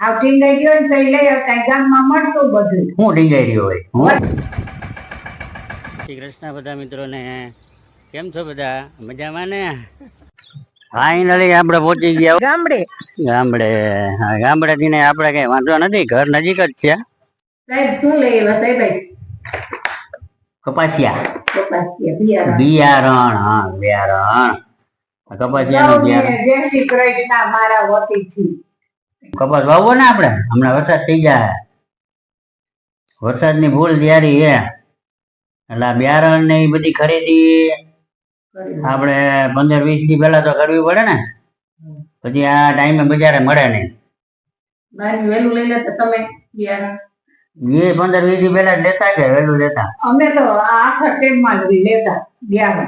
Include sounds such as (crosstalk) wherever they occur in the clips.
આ ટીંગાઈ ગયો ને તો લઈ આવતા ગામમાં મળતું બધું. હું ડીંગાઈ રહ્યો હોય? શ્રી કૃષ્ણ બધા મિત્રોને કેમ છો બધા? મજામાં ને? ફાઇનલી આપણે પહોંચી ગયા ગામડે? ગામડે ગામડે થી ને આપણે કઈ વાંધો નથી ઘર નજીક જ છે. સાહેબ શું લઈ આવ્યા સાહેબ? કપાસિયા. કપાસિયા બિયારણ. હા બિયારણ. કપાસિયાનું બિયારણ. જય શ્રી કૃષ્ણ મારા વતીથી. કપાસ વાવવો ને આપણે? હમણાં વરસાદ થઈ જાય. વરસાદની ભૂલ તૈયારી છે. એટલે આ બિયારણ ને એ બધી ખરીદી આપણે પંદર વીસ દી પહેલા તો કરવી પડે ને? પછી આ ટાઈમે બજારે મળે નહીં. વેલું લઈ લે તમે બિયારણ? એ પંદર વીસ પેલા લેતા કે વહેલું લેતા. અમે તો આખર આખા ટેમમાં જ લેતા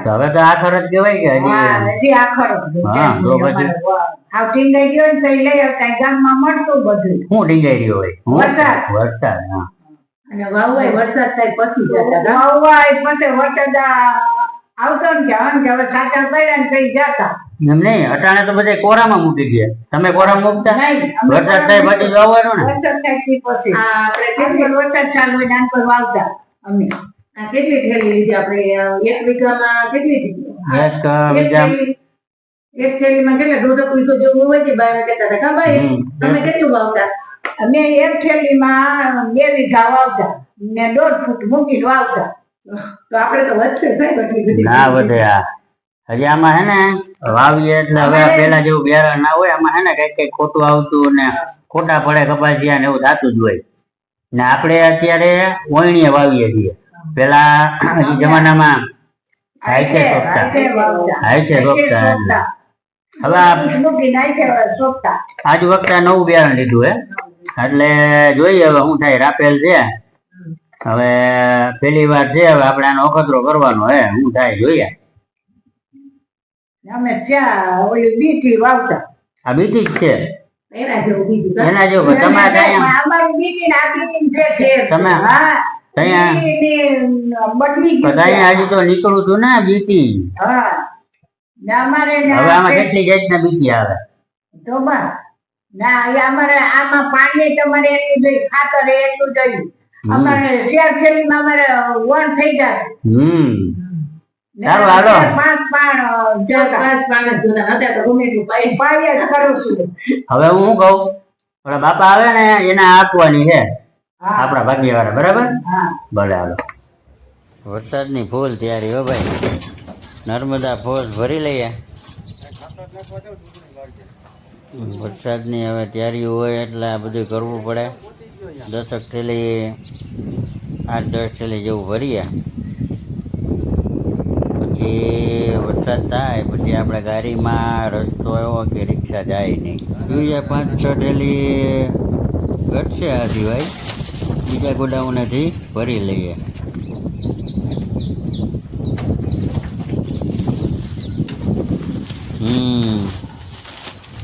હવે તો આખર જ કહેવાય કે હજી હજી આખર જ હા, તો પછી? આ ટીંગાઈ ગયો ને લઈ આવતા ગામમાં મળતું બધું. હું ટીંગાઈ રહ્યો હોય? વરસાદ. વરસાદ હા. અને વાવવાય વરસાદ થાય પછી જતા વાવવાય પછી વરસાદ આવતો ને કે આમ કે હવે સાચા પડ્યા ને કઈ જતા. એમ નહીં અટાણે તો બધા કોરામાં મૂકી દે તમે કોરામાં મૂકતા? વરસાદ થાય પછી જ વાવવાનું ને. વરસાદ થાય તે પછી. આપણે કેટલો વરસાદ ચાલુ હોય નાન પર વાવતા અમે. કેટલી ઠેલી લીધી આપણે? એક વીઘામાં કેટલી લીધી? એક થેલીમાં કેટલા? દોઢ વીઘો જેવું હોય છે બાય કહેતા હતા. કા ભાઈ? તમે કેટલું વાવતા? અમે એક થેલીમાં બે વીઘા વાવતા. ને દોઢ ફૂટ મૂકીને વાવતા. તો આપણે તો વધશે સાહેબ એટલી બધી ના વધે આ. હજી આમાં હે ને વાવીએ એટલે હવે પેલા જેવું બિયારણ ના હોય આમાં હે ને કંઈક કંઈક ખોટું આવતું ને ખોટા પડે કપાસિયા ને એવું થતું જ હોય. ને આપણે અત્યારે ઓયણીએ વાવીએ છીએ. પેલા હજી જમાનામાં હાઈટે સોંપતા. હાઈટે રોપતા. એટલે. હવે સોંપતા. આજ વખતે નવું બિયારણ લીધું હે. એટલે જોઈએ હવે શું થાય. રાપેલ છે. હવે પેલી વાર છે હવે આપણે આનો અખતરો કરવાનો હે શું થાય જોઈએ. અમે ચા ઓલી બીટી વાવતા. આ બીટી જ છે? એના જેવું બીજું એના જેવું તમારે ત્યાં અમારી બીટી ને આ બીટી છે છે. તમે- હા હજી તો નીકળું છું ને બીટી. હા. અમારે હવે આમાં કેટલી જાતના બીટી આવે? તો બસ. ના અમારે આમાં પાણી તમારે એટલું જોઈએ ખાતર એટલું જોઈએ. અમારે શેર ખેડીમાં અમારે વણ થઈ જાય. હમ. સારું, હાલો. પાંચ પાણ ચાર પાંચ પાણ જ હતા તો ગમે પાઈ પાઈ જ કરું છું. હવે હું શું કહું? બાપા આવે ને એને આપવાની છે. આપણા ભાગ્યવાળા બરાબર? ભલે હાલો. વરસાદની ફૂલ તૈયારી હો ભાઈ. નર્મદા ફોજ ભરી લઈએ. વરસાદની હવે તૈયારી હોય એટલે આ બધું કરવું પડે. દસક થેલી આઠ દસ એટલે જેવું ભરીએ. પછી વરસાદ થાય, પછી આપણે ગાડીમાં રસ્તો એવો કે રિક્ષા જાય નહીં. જોઈએ પાંચ છ ઠેલી ઘટશે આ સિવાય બીજા ગોડાઉનેથી ભરી લઈએ. હમ.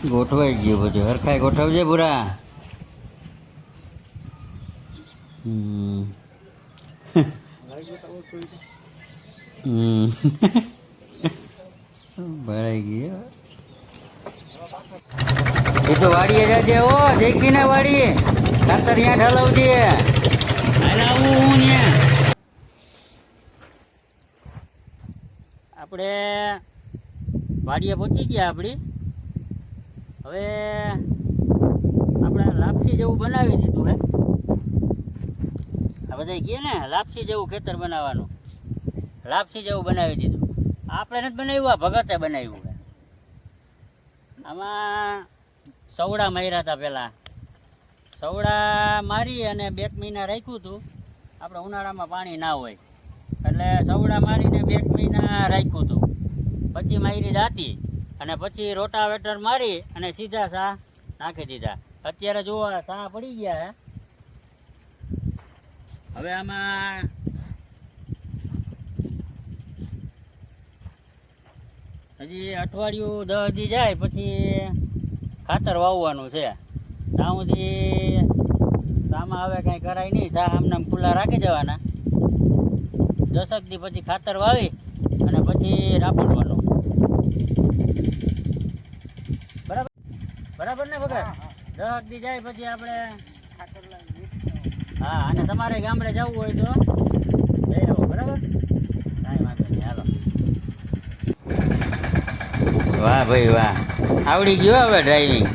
ગોઠવાઈ ગયું બધું. હરખાઈ ગોઠવજે બુરા હમ હમ ભરાઈ ગયો એ તો વાડીએ જાજે હો, દેખીને વાડીએ. ખાતર ત્યાં ઠલાવજે હાલ આવું હું ત્યાં. આપણે વાડીએ પહોંચી ગયા આપણી. હવે આપણે લાપસી જેવું બનાવી દીધું હે. બધા કહે ને લાપસી જેવું ખેતર બનાવવાનું. લાપસી જેવું બનાવી દીધું. આપણે નથી બનાવ્યું, આ ભગતે બનાવ્યું આમાં સવડા માર્યા હતા પહેલાં. સવડા મારી અને બે મહિના રાખ્યું હતું. આપણે ઉનાળામાં પાણી ના હોય. એટલે સવડા મારીને બે મહિના રાખ્યું હતું. પછી મારી દાતી અને પછી રોટાવેટર મારી અને સીધા સા નાખી દીધા. અત્યારે જુઓ સા પડી ગયા હવે આમાં હજી અઠવાડિયું દસ દી જાય પછી ખાતર વાવવાનું છે. ત્યાં સુધી આમાં હવે કાંઈ કરાય નહીં સા આમને આમ ખુલ્લા રાખી દેવાના. દસક દી પછી ખાતર વાવી અને પછી રાપડવાનું બરાબર? બરાબર ને વગર દસક દી જાય પછી આપણે હા, અને તમારે ગામડે જવું હોય તો જઈ આવો, બરાબર? વાહ ભાઈ વાહ. આવડી ગયો હવે ડ્રાઇવિંગ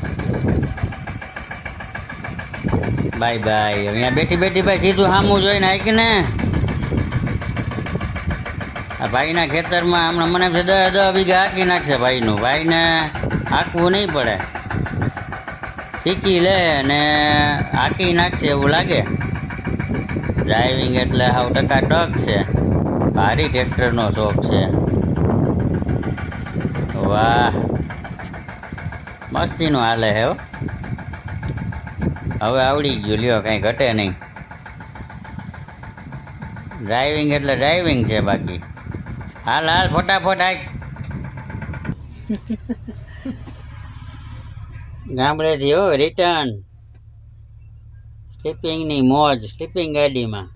બાય બાય. અહીંયા બેઠી બેઠી ભાઈ સીધું સામું જોઈને આવીક ને? આ ભાઈના ખેતરમાં હમણાં મને દસ દસ વીઘા હાંકી નાખશે ભાઈનું. ભાઈને હાંકવું નહીં પડે. શીખી લે ને હાંકી નાખશે એવું લાગે. ડ્રાઇવિંગ એટલે હાવ ટકાટક છે. ભારી ટ્રેક્ટરનો શોખ છે. વાહ. મસ્તીનું હાલે હો હવે આવડી ગયું લ્યો કાંઈ ઘટે નહીં. ડ્રાઇવિંગ એટલે ડ્રાઇવિંગ છે બાકી. હાલ હાલ ફટાફટ આ (laughs) ગામડેથી હો રિટર્ન સ્લીપિંગની મોજ સ્લીપિંગ ગાડીમાં.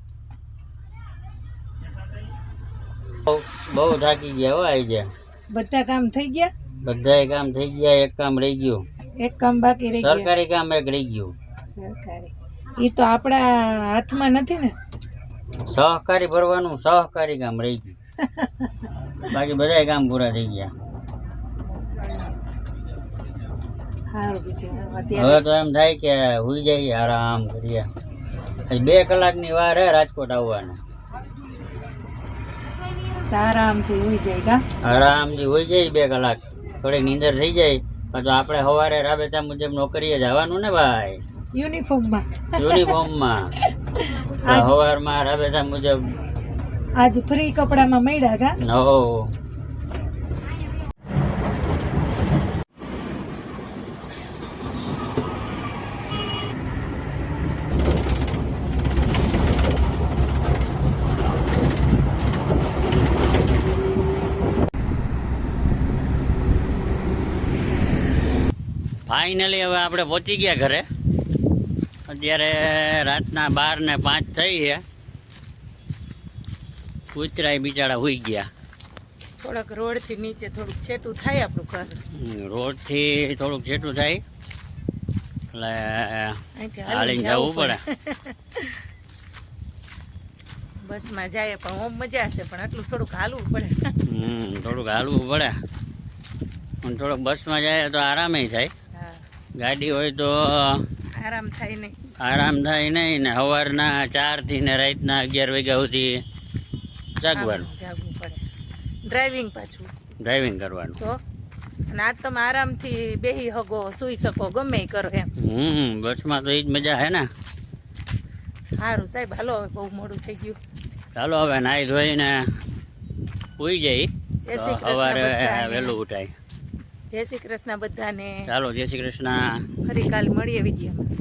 બહુ- બહુ થાકી ગયા હો આવી ગયા. બધા કામ થઈ ગયા? બધાય કામ થઈ ગયા એક કામ રહી ગયું. એક કામ બાકી રહી ગયું? સરકારી કામ એક રહી ગયું. સરકારી. એ તો આપણા હાથમાં નથી ને? સહકારી ભરવાનું સહકારી કામ રહી ગયું. (laughs) બાકી બધાય કામ પૂરા થઈ ગયા સારું બીજું હવે તો એમ થાય કે હુઈ જઈએ આરામ કરીએ. બે કલાકની વાર હે રાજકોટ આવવાના. આરામથી હોઈ જાય કા? આરામથી હોઈ જાય બે કલાક. થોડીક નીંદર થઈ જાય. પાછું આપણે સવારે રાબેતા મુજબ નોકરીએ જવાનું ને ભાઈ. યુનિફોર્મમાં. યુનિફોર્મમાં. સવારમાં રાબેતા મુજબ. આજ ફ્રી કપડામાં મળ્યા કા? હો. ફાઇનલી હવે આપણે પહોંચી ગયા ઘરે. અત્યારે રાતના બાર ને પાંચ થઈ છે. કૂતરાય બિચારા હોઈ ગયા. થોડાક રોડથી નીચે થોડુંક છેટું થાય આપણું ઘર. રોડથી થોડુંક છેટું થાય. એટલે હાલીને જવું પડે. બસમાં જાય પણ ઓમ મજા હશે પણ આટલું થોડુંક હાલવું પડે. હમ થોડુંક હાલવું પડે. અને થોડુંક બસમાં જાય તો આરામે થાય. ગાડી હોય તો આરામ થાય નહીં. આરામ થાય નહીં ને સવારના ચારથી ને રાતના અગિયાર વાગ્યા સુધી જાગવાનું. જાગવું પડે. ડ્રાઇવિંગ પાછું. ડ્રાઇવિંગ કરવાનું. તો? અને આજ તમે આરામથી બેહી હગો સૂઈ શકો ગમે કરો એમ. હમ બસમાં તો એ જ મજા હે ને. સારું સાહેબ હાલો હવે બહુ મોડું થઈ ગયું. ચાલો હવે નાહી ધોઈને ઉઈ જઈ. સવારે વહેલું ઉઠાય. જય શ્રી કૃષ્ણ બધાને. ચાલો જય શ્રી કૃષ્ણ. ફરી કાલ મળીએ વિડીયોમાં.